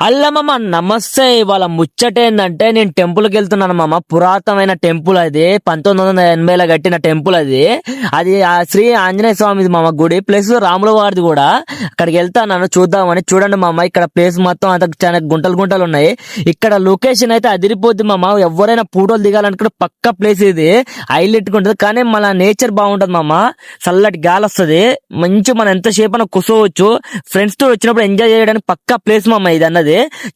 అల్లమ్మ నమస్తే. ఇవాళ ముచ్చట ఏంటంటే నేను టెంపుల్కి వెళ్తున్నాను మామ. పురాతనమైన టెంపుల్ అది. పంతొమ్మిది వందల ఎనభైలో కట్టిన టెంపుల్ అది. అది ఆ శ్రీ ఆంజనేయ స్వామిది మామ గుడి. ప్లస్ రాముల వారిది కూడా. అక్కడికి వెళ్తాను చూద్దామని చూడండి మామ. ఇక్కడ ప్లేస్ మొత్తం అంత చాలా గుంటలు గుంటలు ఉన్నాయి. ఇక్కడ లొకేషన్ అయితే అదిరిపోద్ది మామ. ఎవరైనా ఫోటోలు దిగాలనుకుంటే పక్క ప్లేస్ ఇది. హైలైట్ ఉంటుంది. కానీ మన నేచర్ బాగుంటది మామ. చల్లటి గాలి వస్తది. మంచి మనం ఎంతసేపు అయినా కూర్చోవచ్చు. ఫ్రెండ్స్తో వచ్చినప్పుడు ఎంజాయ్ చేయడానికి పక్కా ప్లేస్ మామ ఇది అన్నది.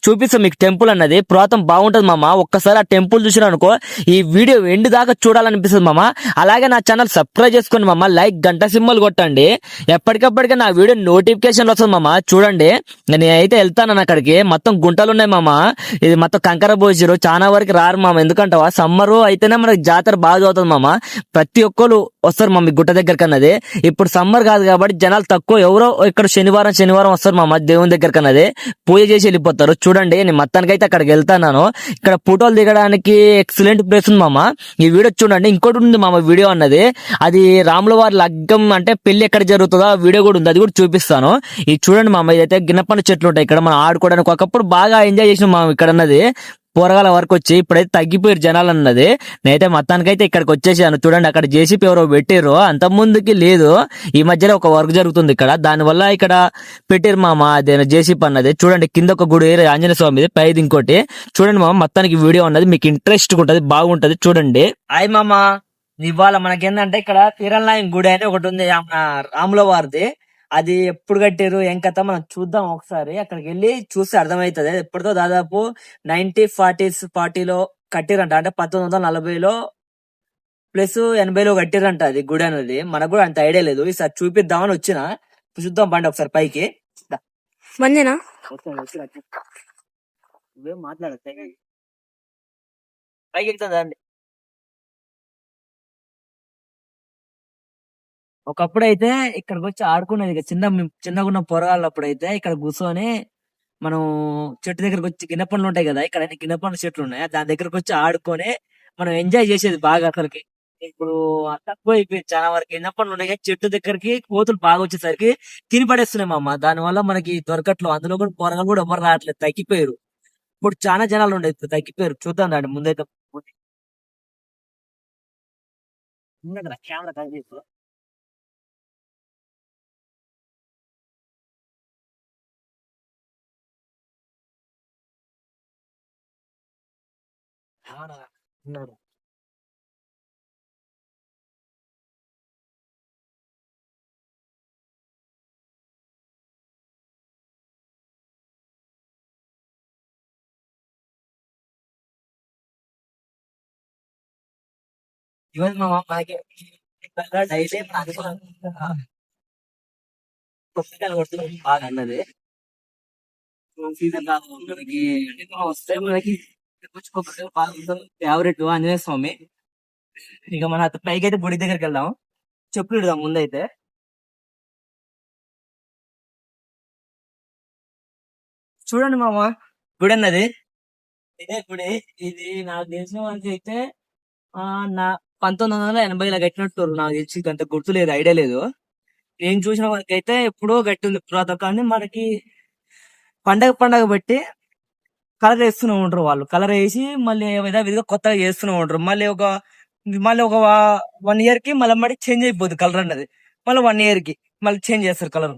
చూపిస్తాం మీకు టెంపుల్ అన్నది. పురాతం బాగుంటుంది మామ. ఒక్కసారి ఆ టెంపుల్ చూసినా అనుకో ఈ వీడియో ఎండ్ దాకా చూడాలనిపిస్తుంది మామ. అలాగే నా ఛానల్ సబ్స్క్రైబ్ చేసుకోండి మామ. లైక్ గంట సింబల్ కొట్టండి. ఎప్పటికప్పటికి నా వీడియో నోటిఫికేషన్ వస్తుంది మామ. చూడండి. నేను అయితే వెళ్తాను అక్కడికి. మొత్తం గుంటలు ఉన్నాయి మామ. ఇది మొత్తం కంకర పోసిరు చాలా వరకు రారు మామ. ఎందుకంటే సమ్మర్ అయితేనే మనకి జాతర బాగా అవుతుంది మామ. ప్రతి ఒక్కరు వస్తారు మామ గుట్ట దగ్గరికి అన్నది. ఇప్పుడు సమ్మర్ కాదు కాబట్టి జనాలు తక్కువ. ఎవరో ఇక్కడ శనివారం శనివారం వస్తారు మామ దేవుని దగ్గరికి అన్నది. పూజ చేసి వెళ్ళిపోతారు. చూడండి నేను మొత్తానికి అయితే అక్కడికి వెళ్తాను ఇక్కడ ఫోటోలు దిగడానికి ఎక్సలెంట్ ప్లేస్ ఉంది మామ. ఈ వీడియో చూడండి ఇంకోటి ఉంది మామ వీడియో అన్నది. అది రాముల వారి లగ్గం అంటే పెళ్ళి ఎక్కడ జరుగుతుందో ఆ వీడియో కూడా ఉంది. అది కూడా చూపిస్తాను. ఇది చూడండి మామ ఇదైతే గిన్నపండు చెట్లు ఉంటాయి. ఇక్కడ మనం ఆడుకోవడానికి ఒకప్పుడు బాగా ఎంజాయ్ చేసిన మామ ఇక్కడ అన్నది. పోరగాల వరకు వచ్చి ఇప్పుడైతే తగ్గిపోయారు జనాలు అన్నది. నేనైతే మొత్తానికైతే ఇక్కడికి వచ్చేసాను. చూడండి అక్కడ జేసీపీ ఎవరో పెట్టారు అంత ముందుకి లేదు. ఈ మధ్యలో ఒక వర్క్ జరుగుతుంది ఇక్కడ. దాని వల్ల ఇక్కడ పెట్టారు మామ అదే జేసీపీ అన్నది. చూడండి కింద ఒక గుడి ఆంజనేయ స్వామిది పైది ఇంకోటి. చూడండి మామ మొత్తానికి వీడియో అన్నది మీకు ఇంట్రెస్ట్ ఉంటది బాగుంటది చూడండి. హాయ్ మామ. ఇవాళ మనకేందంటే ఇక్కడ తీరల్నాయం గుడి అని ఒకటి ఉంది రాములవారిది రాముల వారిది అది ఎప్పుడు కట్టారు ఏం కథ మనం చూద్దాం ఒకసారి. అక్కడికి వెళ్ళి చూస్తే అర్థమవుతుంది ఎప్పటితో దాదాపు నైన్టీ ఫార్టీస్ ఫార్టీలో కట్టిరంట. అంటే పంతొమ్మిది వందల నలభైలో ప్లస్ ఎనభైలో కట్టిరంట అది గుడి అనేది. మనకు కూడా అంత ఐడియా లేదు. ఈసారి చూపిద్దామని వచ్చిన. చూద్దాం బండి ఒకసారి పైకి. మందేనా మాట్లాడతాయి పైకి ఎక్కుతుంది ఒకప్పుడు అయితే ఇక్కడికి వచ్చి ఆడుకునేది ఇక చిన్న చిన్నగా ఉన్న పొరగాళ్ళప్పుడు అయితే ఇక్కడ కూర్చొని మనం చెట్టు దగ్గరకు వచ్చి గిన్నెపండ్లు ఉంటాయి కదా ఇక్కడ అన్ని గిన్నెపండ్ల చెట్లు ఉన్నాయి. దాని దగ్గరకు వచ్చి ఆడుకొని మనం ఎంజాయ్ చేసేది బాగా అసలుకి. ఇప్పుడు తక్కువ అయిపోయింది చాలా వరకు. గిన్నెపండ్లు ఉన్నాయి కానీ చెట్టు దగ్గరికి కోతులు బాగా వచ్చేసరికి తిని పడేస్తున్నాయి అమ్మ. దాని వల్ల మనకి దొరకట్లు అందులో కూడా పొరగాలు కూడా ఎవరు రావట్లేదు. తగ్గిపోయారు. ఇప్పుడు చాలా జనాలు ఉండే తగ్గిపోయారు. చూద్దాం దాన్ని ముందైతే. కెమెరా కనిపిస్తుంది అవునా? ఉన్నారు. ఇవాళ మా మనకి ఇక్కడ డైలీ పుస్తకాలు కొడుతున్నాం బాగా అన్నది సీజన్ కాదు మనకి వస్తే మనకి ఫేవరెట్ ఆంజనేయ స్వామి. ఇక మన అత- పైకి అయితే గుడి దగ్గరికి వెళ్దాం. చెప్పులు ఇడదాం ముందైతే. చూడండి మామ గుడి అన్నది. ఇదే గుడి. ఇది నాకు తెలిసిన వాళ్ళకి అయితే ఆ నా పంతొమ్మిది వందల ఎనభైలో కట్టినట్టు నాకు తెలిసి అంత గుర్తు లేదు ఐడియా లేదు. నేను చూసిన వాళ్ళకి అయితే ఎప్పుడో గట్టి ఉంది కానీ మనకి పండగ పండగ బట్టి కలర్ వేస్తూనే ఉంటారు వాళ్ళు. కలర్ వేసి మళ్ళీ ఏదైనా విధిగా కొత్తగా చేస్తూనే ఉంటారు మళ్ళీ ఒక మళ్ళీ ఒక వన్ ఇయర్కి మళ్ళీ మళ్ళీ చేంజ్ అయిపోద్ది కలర్ అన్నది. మళ్ళీ వన్ ఇయర్కి మళ్ళీ చేంజ్ చేస్తారు కలర్.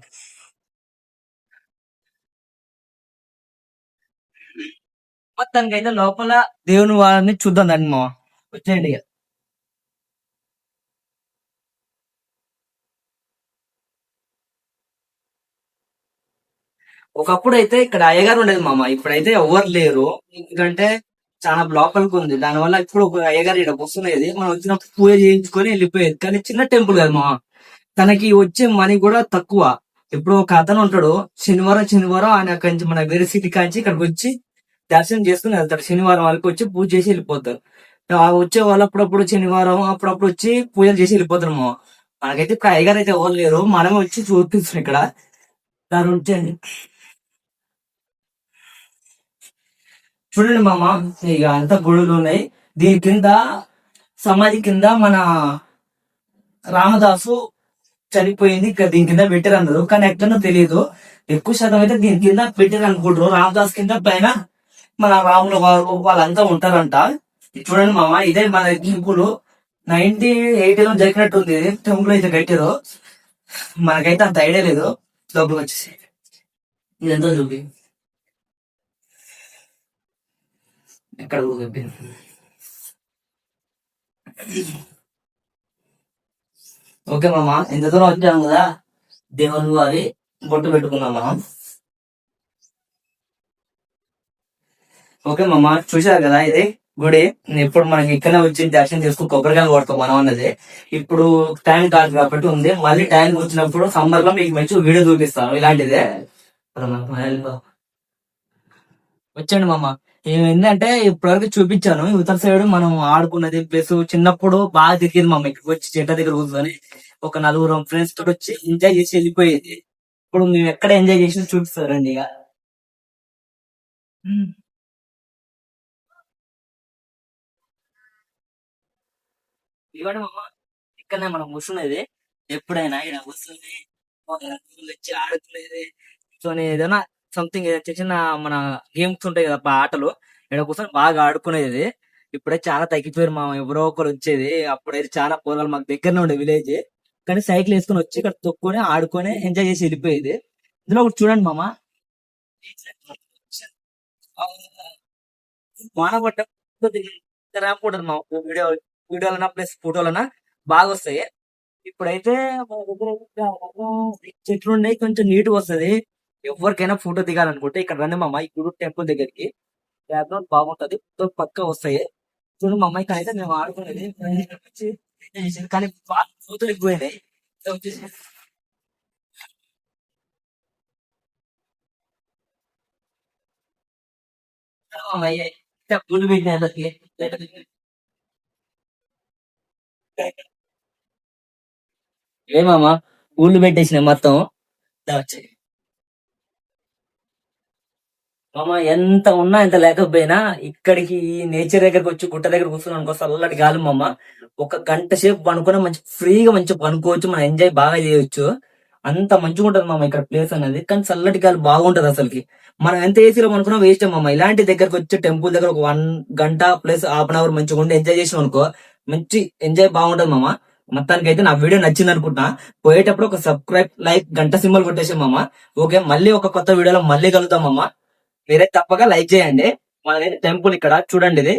మొత్తానికైతే లోపల దేవుని వారిని చూద్దాం దాన్ని మా వచ్చేయండి ఒకప్పుడు అయితే ఇక్కడ అయ్యగారు ఉండేది మామ ఇప్పుడైతే ఎవరు లేరు. ఎందుకంటే చాలా లోపలికి ఉంది. దానివల్ల ఇప్పుడు ఒక అయ్యగారు ఇక్కడ వస్తున్నది మనం వచ్చినప్పుడు పూజ చేయించుకొని వెళ్ళిపోయేది. కానీ చిన్న టెంపుల్ కదా మామ. తనకి వచ్చే మనీ కూడా తక్కువ. ఇప్పుడు ఒక అతను ఉంటాడు. శనివారం శనివారం ఆయన కంచి మన వేరే సిటీ కాంచి ఇక్కడికి వచ్చి దర్శనం చేసుకుని వెళ్తాడు. శనివారం వాళ్ళకి వచ్చి పూజ చేసి వెళ్ళిపోతారు ఆ వచ్చే వాళ్ళు అప్పుడప్పుడు శనివారం అప్పుడప్పుడు వచ్చి పూజలు చేసి వెళ్ళిపోతారు మామ. మనకైతే ఇప్పుడు అయ్యగారు అయితే ఎవరు లేరు. మనమే వచ్చి చూపిస్తున్నాం ఇక్కడ. దాని ఉంటే చూడండి మామ ఇక అంత గుడులు ఉన్నాయి. దీని కింద సమాధి కింద మన రామదాసు చనిపోయింది. ఇక్కడ దీని కింద పెట్టారు అన్నారు కానీ ఎక్కడో తెలియదు ఎక్కువ శాతం అయితే దీని కింద పెట్టారు అనుకుంటారు. రామదాస్ కింద పైన మన రాముల వారు వాళ్ళంతా ఉంటారంట. చూడండి మామ ఇదే మన టెంపుల్. నైన్టీ ఎయిటీ లో జరిగినట్టుంది. టెంపుల్ అయితే కట్టారు. మనకైతే అంత ఐడియా లేదు. లోపలికి వచ్చేసి ఇదంతా చూపి. ఎక్కడ చూపి ఓకే మామ ఇంత దూరం వచ్చాం కదా దేవుని వారి బొట్టు పెట్టుకున్నాం మనం ఓకే మామ చూశారు కదా ఇది గుడి ఇప్పుడు మనకి ఇక్కడనే వచ్చి దర్శనం చేసుకుని కొబ్బరికాయలు కొడతాం మనం అన్నది ఇప్పుడు టైం కాదు కాబట్టి ఉంది మళ్ళీ టైం వచ్చినప్పుడు సమ్మర్లో మీకు మంచి వీడియో చూపిస్తాను ఇలాంటిదే వచ్చండి మామ ఏంటంటే ఇప్పటివరకు చూపించాను. ఇవతల సైడ్ మనం ఆడుకున్నది ప్లస్ చిన్నప్పుడు బాగా తిరిగింది మామ ఇక్కడికి వచ్చి చెట్ల దగ్గర కూర్చొని ఒక నలుగురు ఫ్రెండ్స్ తోటి వచ్చి ఎంజాయ్ చేసి వెళ్ళిపోయేది. ఇప్పుడు మేము ఎక్కడ ఎంజాయ్ చేసి చూపిస్తారండి ఇక. ఇక్కడనే మనం కూర్చునేది ఎప్పుడైనా ఇక్కడ కూర్చుని నలుగురు వచ్చి ఆడుకునేది ఏదైనా సంథింగ్ చిన్న చిన్న మన గేమ్స్ ఉంటాయి కదా ఆటలు. ఇక్కడ కూర్చొని బాగా ఆడుకునేది. ఇప్పుడే చాలా తగ్గిపోయారు మా ఎవరో ఒకరు వచ్చేది. అప్పుడైతే చాలా పోరాలు మాకు దగ్గరనే ఉండే విలేజ్ కానీ సైకిల్ వేసుకొని వచ్చి ఇక్కడ తొక్కుని ఆడుకొని ఎంజాయ్ చేసి వెళ్ళిపోయేది. ఇందులో ఒకటి చూడండి మామ. వాన పడ్డ ర్యాంప్ ఉంటుంది మా వీడియో వీడియోలనా ప్లస్ ఫోటోలనా బాగా వస్తాయి. ఇప్పుడైతే చెట్లు ఉన్నాయి కొంచెం నీట్ వస్తది. ఎవరికైనా ఫోటో దిగాలనుకుంటే ఇక్కడ రండి మామ ఈ గురు టెంపుల్ దగ్గరికి. బ్యాక్గ్రౌండ్ బాగుంటది. పక్క వస్తాయి. చూడు మా అమ్మాయి అయితే మేము ఆడుకునేది. కానీ ఫోటోలు ఎక్కువైనాయి ఇట్లా వచ్చేసి అమ్మాయి ఏమామా ఊళ్ళు పెట్టేసిన మొత్తం. ఇట్లా వచ్చాయి. మామ ఎంత ఉన్నా ఎంత లేకపోయినా ఇక్కడికి ఈ నేచర్ దగ్గరకు వచ్చి గుట్ట దగ్గర కూర్చుని అనుకో చల్లటి గాలి మామ ఒక గంట సేపు పనుకుని మంచి ఫ్రీగా మంచి పనుకోవచ్చు మనం ఎంజాయ్ బాగా చేయొచ్చు. అంత మంచిగా ఉంటుంది మామ ఇక్కడ ప్లేస్ అనేది. కానీ చల్లటి గాలి బాగుంటది అసలుకి. మనం ఎంత ఏసీలో పనుకున్నా వేస్ట్ మామ. ఇలాంటి దగ్గరకు వచ్చి టెంపుల్ దగ్గర ఒక వన్ గంట ప్లస్ హాఫ్ అన్ అవర్ మంచిగా ఉండి ఎంజాయ్ చేసినాం అనుకో మంచి ఎంజాయ్ బాగుంటది మామ. మొత్తానికి అయితే నా వీడియో నచ్చింది అనుకుంటున్నా. పోయేటప్పుడు ఒక సబ్స్క్రైబ్ లైక్ గంట సింబల్ కొట్టేసాం మామ. ఓకే మళ్ళీ ఒక కొత్త వీడియోలో మళ్ళీ కలుద్దాం మామ. మీరే తప్పక లైక్ చేయండి. మన టెంపుల్ ఇక్కడ చూడండి ఇది